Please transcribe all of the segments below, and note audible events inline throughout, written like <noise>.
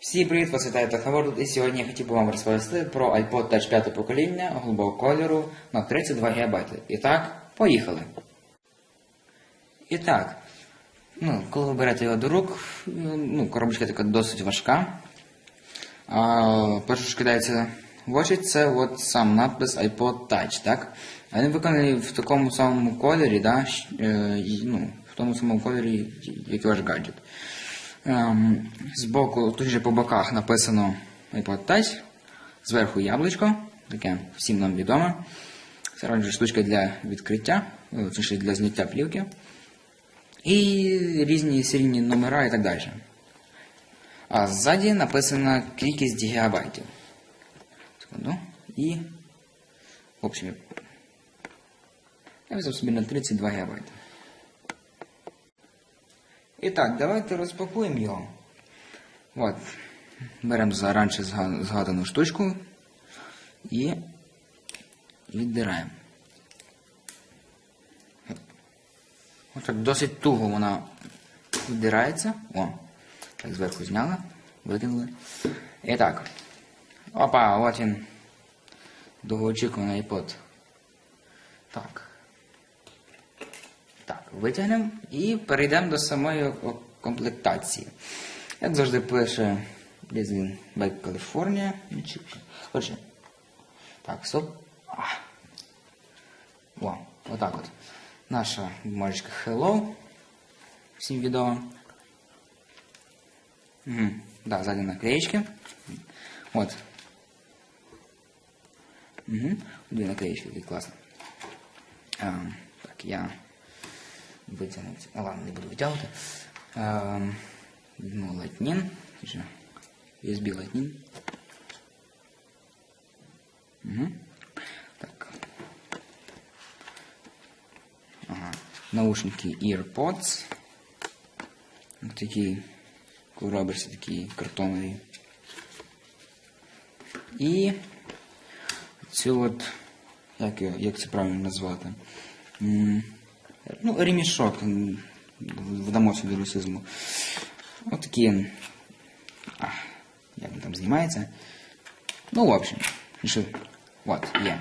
Всім привіт, вас вітає Техноворд, і сьогодні я хотів би вам розповісти про iPod Touch 5 покоління голубого кольору на 32 ГБ. І так, поїхали. І так, ну, коли ви берете його до рук, ну, коробочка така досить важка. А, перше, що кидається в очі, це от сам надпис iPod Touch, так? Він виконаний в такому самому кольорі, да? е, ну, в тому самому кольорі, як і ваш гаджет. Ем, збоку, тут же по боках написано iPod зверху яблучко, таке всім нам відоме. Це раніше штучка для відкриття, е, точніше для зняття плівки. І різні серійні номера і так далі. А ззаді написана кількість гігабайтів. Секунду. І. В общем, я взяв собі на 32 гігабайти. І так, давайте розпакуємо його. От. Беремо раніше зга- згадану штучку і віддираємо. Ось так досить туго вона віддирається. О, так зверху зняли, викинули. І так. Опа, от він. Довгоочікуваний iPod. Так. Витягнемо і перейдемо до самої комплектації. Як завжди пише Blazing Back California. Отже. Так, стоп. О, отак от. Наша бумажечка Hello. Всім відомо. Угу. Да, ззаді наклеєчки. От. Угу. Дві наклеєчки, які класно. Так, я витягнути. Ладно, не буду витягувати. А, ну, Lightning. USB Lightning. Угу. Так. Ага. Наушники EarPods. Ось такі коробишся, такі картонові. І цю от, як, його- як це правильно назвати? Ну, ремішок, вдамо сюди русизму. Ось такі, як він там знімається. Ну, в общем, що, от, є.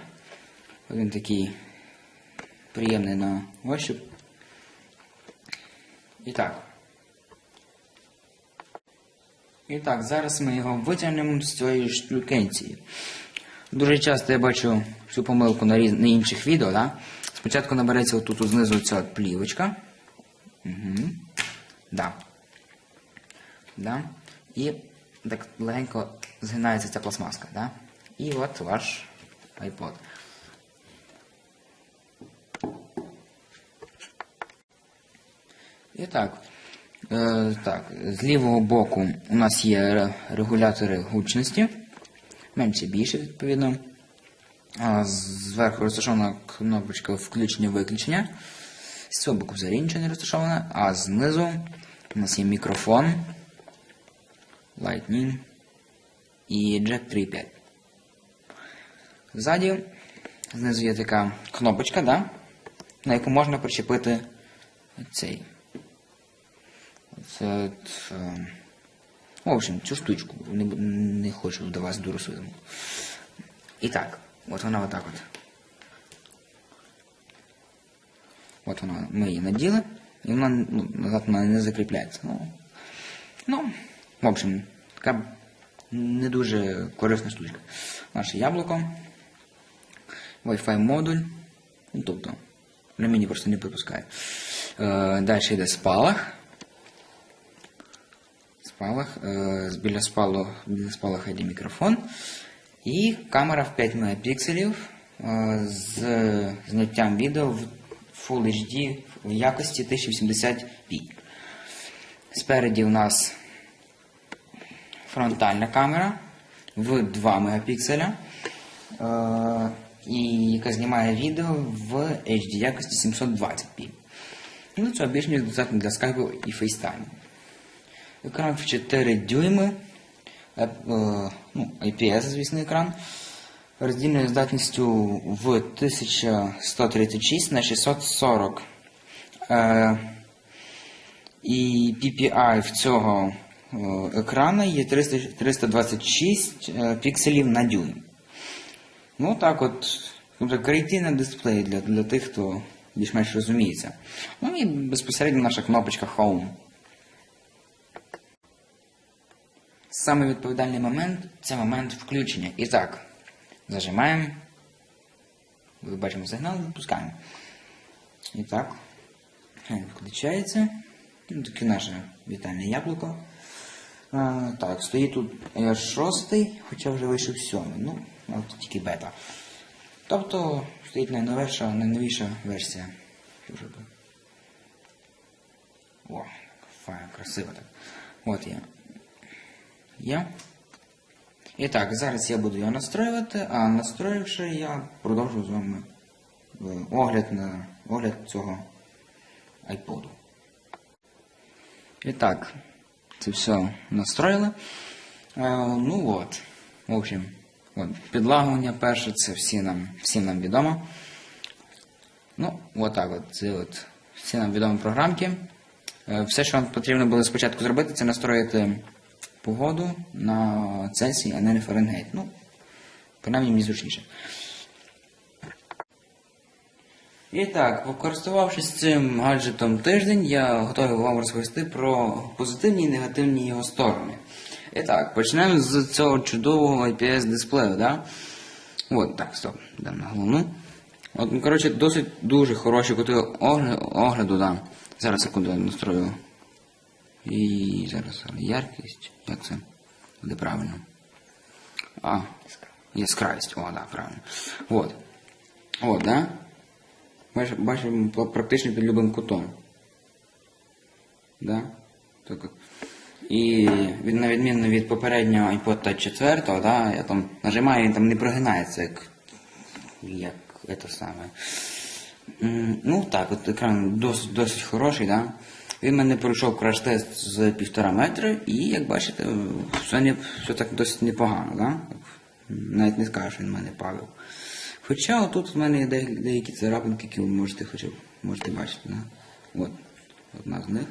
Він такий приємний на ощупь. І так. І так, зараз ми його витягнемо з цієї штукенції. Дуже часто я бачу цю помилку на, інших відео. Да? Спочатку набереться отут знизу ця плівочка. Угу. Да. Да. І так легенько згинається ця пластмаска. Да? І от ваш iPod. І так. Е, так, з лівого боку у нас є регулятори гучності, менше більше, відповідно. Зверху розташована кнопочка включення-виключення. З цього боку взагалі нічого не розташовано, а знизу у нас є мікрофон, Lightning і Jack 3.5. Ззаді знизу є така кнопочка, да? на яку можна причепити цей. Це, е, в общем, цю штучку. Не, не хочу до вас до русизму. І так, от вона отак от. От вона, ми її наділи, і вона ну, назад вона не закріпляється. Ну, ну, в общем, така не дуже корисна штучка. Наше яблуко, Wi-Fi модуль, ну, тобто, ремені просто не пропускає. Е, далі йде спалах. Спалах. Е, біля спалу, біля спалаха йде мікрофон. І камера в 5 мегапікселів е, з зняттям відео в Full HD в якості 1080p. Спереді у нас фронтальна камера в 2 мегапікселя, е, і яка знімає відео в HD якості 720p. Ну, це більш ніж достатньо для скайпу і фейстайму. Екран в 4 дюйми, ну, IPS, звісно, екран. Роздільною здатністю в 1136 на 640. Е, і PPI в цього е, екрана є 300, 326 е, пікселів на дюйм. Ну так от, тобто дисплей для, для тих, хто більш-менш розуміється. Ну і безпосередньо наша кнопочка Home. Саме відповідальний момент це момент включення. І так, зажимаємо. Ви бачимо сигнал, запускаємо. І так, включається. Ну, таке наше вітальне яблуко. Так, стоїть тут iOS 6, хоча вже вийшов 7. Ну, от тільки бета. Тобто стоїть найновіша, найновіша версія. О, файно, красиво так. От я. Є. І так, зараз я буду його настроювати, а настроївши, я продовжу з вами е, огляд на огляд цього айподу. І так, це все настроїли. Е, ну от, в общем, от, підлагування перше, це всі нам, всім нам відомо. Ну, от так от, це от всі нам відомі програмки. Е, Все, що вам потрібно було спочатку зробити, це настроїти погоду на Цельсій, а не на Фаренгейт. Ну, принаймні мені зручніше. І так, покористувавшись цим гаджетом тиждень, я готовий вам розповісти про позитивні і негативні його сторони. І так, почнемо з цього чудового IPS дисплею, да? От, так, стоп, йдемо на головну. От, ну, коротше, досить дуже хороші кути огляду да. Зараз секунду я настрою. І зараз яркість. Як це? Буде правильно. А, яскравість. О, да, правильно. Вот. От, да? Бач- Бачимо практично під любим кутом. Да? Так. І від, на відміну від попереднього iPod Touch 4, да, я там нажимаю, він там не прогинається, як, як це саме. Ну так, от екран досить, досить хороший, да? Він мене пройшов краш-тест з півтора метра, і як бачите, все, не, все так досить непогано, да? Навіть не скажу, що він мене палив. Хоча отут в мене є деякі царапинки, які ви можете хоча б можете бачити, да? От, одна з них.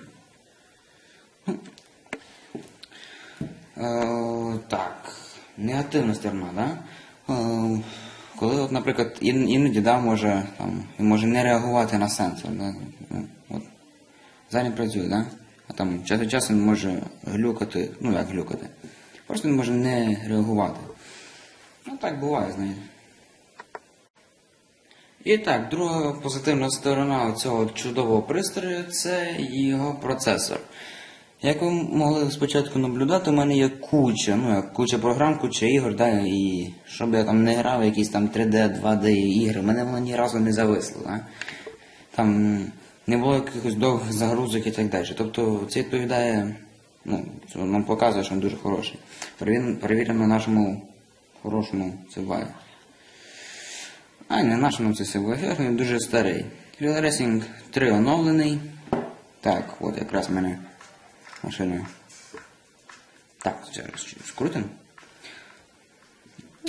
Е, так, негативна сторона, да? Е, коли, от, наприклад, іноді да, може, там, може не реагувати на сенсор. Да? Ну, От, зараз не працює, да? а там час від часу він може глюкати, ну як глюкати. Просто він може не реагувати. Ну так буває, знаєте. І так, друга позитивна сторона цього чудового пристрою це його процесор. Як ви могли спочатку наблюдати, у мене є куча, ну як куча програм, куча ігор, да, і щоб я там не грав якісь там 3D, 2D ігри, мене воно ні разу не зависло. Да? Там не було якихось довгих загрузок і так далі. Тобто це відповідає, ну, це нам показує, що він дуже хороший. Перевірено на нашому хорошому циваю. А, не нашому це сивоефір, він дуже старий. Real Racing 3 оновлений. Так, от якраз в мене машина. Так, зараз скрутимо.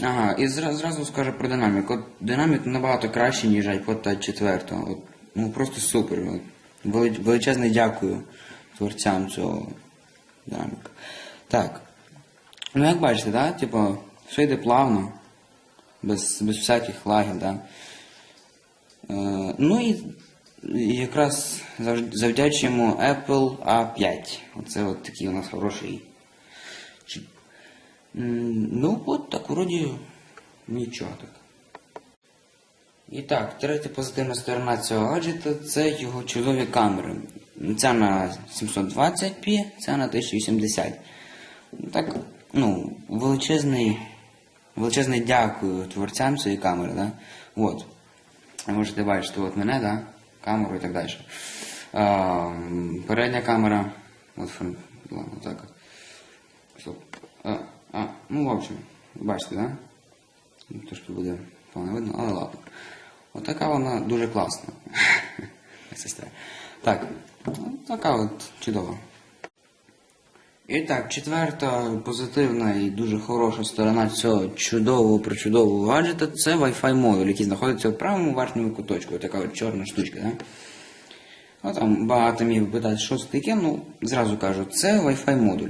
Ага, і зразу, скажу про динамік. От динамік набагато кращий, ніж iPod Touch 4. От, ну просто супер. Величезне дякую творцям цього динаміка. Так. Ну як бачите, да? Типу, все йде плавно, без, без всяких лагів, да? Е, ну і, і якраз завдячуємо Apple A5. Оце от такий у нас хороший чіп. Ну, от так, вроді нічого так. І так, третя позитивна сторона цього гаджета це його чудові камери. Ця на 720p, ця на 1080. Так, ну, величезний, величезний дякую творцям цієї камери, да? От. Можете бачити от мене, да? камеру і так далі. А, передня камера. От ладно, так. Стоп. А, а, ну, в общем, бачите, да? Ну, Трошки буде погано видно, але ладно. Отака вона дуже класна. <laughs> Сестра. Так, така от чудова. І так, четверта позитивна і дуже хороша сторона цього чудового причудового гаджета це Wi-Fi модуль, який знаходиться в правому верхньому куточку. Така от чорна штучка, да? Ну, там багато міг питати, що це таке, ну, зразу кажу, це Wi-Fi модуль.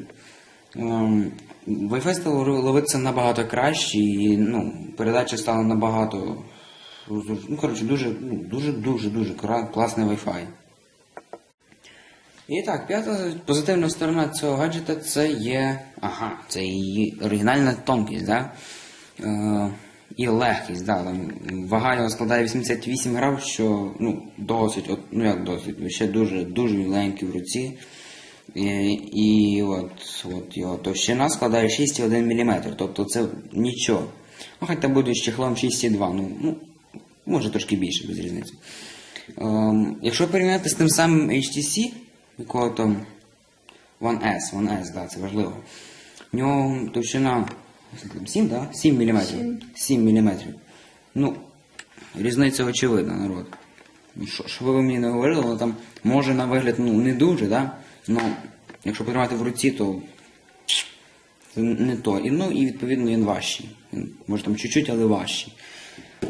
Ем, Wi-Fi стало ловитися набагато краще, і ну, передача стала набагато. Ну, коротше, дуже, ну, дуже, дуже, класний Wi-Fi. І так, п'ята позитивна сторона цього гаджета це є. Ага, це її оригінальна тонкість, да? Е, і легкість, да. Там, вага його складає 88 грам, що ну, досить, от, ну як досить, ще дуже, дуже міленький в руці. І, і от, от його товщина складає 6,1 мм, тобто це нічого. Ну, хай там буде з чехлом 6,2, ну, ну, може трошки більше, без різниці. Ем, якщо порівняти з тим самим HTC, якого там One S, One S, да, це важливо. В нього товщина 7, да? 7 мм. 7 мм. Ну, різниця очевидна, народ. Ну, Що, що ви мені не говорили, але там може на вигляд ну, не дуже, да? Ну, якщо потримати в руці, то це не то. І, ну, і відповідно він важчий. Він, може там чуть-чуть, але важчий.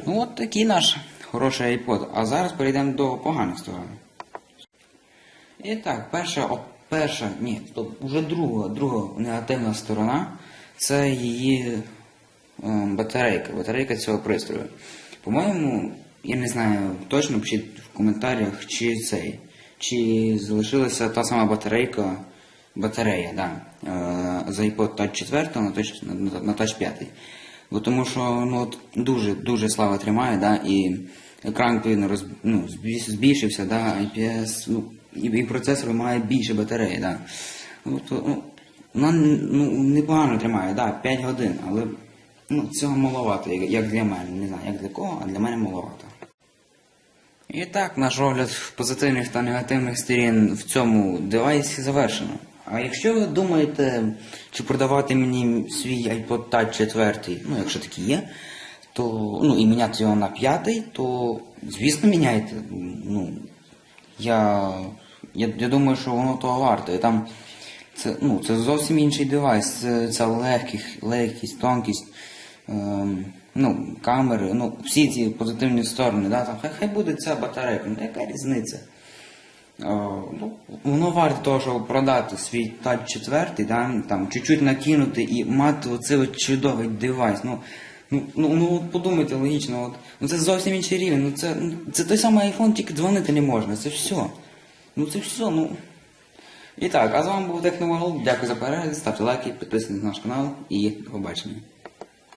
Ну от такий наш хороший iPod. А зараз перейдемо до поганих сторон. І так, перша, о, перша, ні, стоп, уже друга, друга негативна сторона це її е, батарейка, батарейка цього пристрою. По-моєму, я не знаю точно, пишіть в коментарях, чи цей, чи залишилася та сама батарейка, батарея, да, е, з iPod Touch 4 на Touch, на, на Touch 5. Бо тому що ну, от, дуже, дуже слава тримає, да, і екран відповідно роз, ну, збільшився, да, IPS, ну, і, і процесор має більше батареї, да. Ну, ну, ну, непогано тримає, да, 5 годин, але ну, цього маловато, як для мене. Не знаю, як для кого, а для мене маловато. І так, наш огляд позитивних та негативних сторін в цьому девайсі завершено. А якщо ви думаєте, чи продавати мені свій iPod Touch 4, ну якщо такий є, то ну і міняти його на п'ятий, то звісно міняйте. Ну, я, я, я думаю, що воно того варто. І там це, ну, це зовсім інший девайс. Це, це легкість, легкість, тонкість, ем, ну, камери, ну, всі ці позитивні сторони. Да? Там, хай, хай буде ця батарейка, ну яка різниця? О, ну, воно варто того, щоб продати свій Touch 4, да? там, чуть-чуть накинути і мати оцей от чудовий девайс. Ну, ну, ну, ну подумайте логічно, от, ну це зовсім інший рівень. Ну, це, ну, це той самий iPhone, тільки дзвонити не можна. Це все. Ну це все, ну. І так, а з вами був Техновагол. Дякую за перегляд, ставте лайки, підписуйтесь на наш канал і до побачення.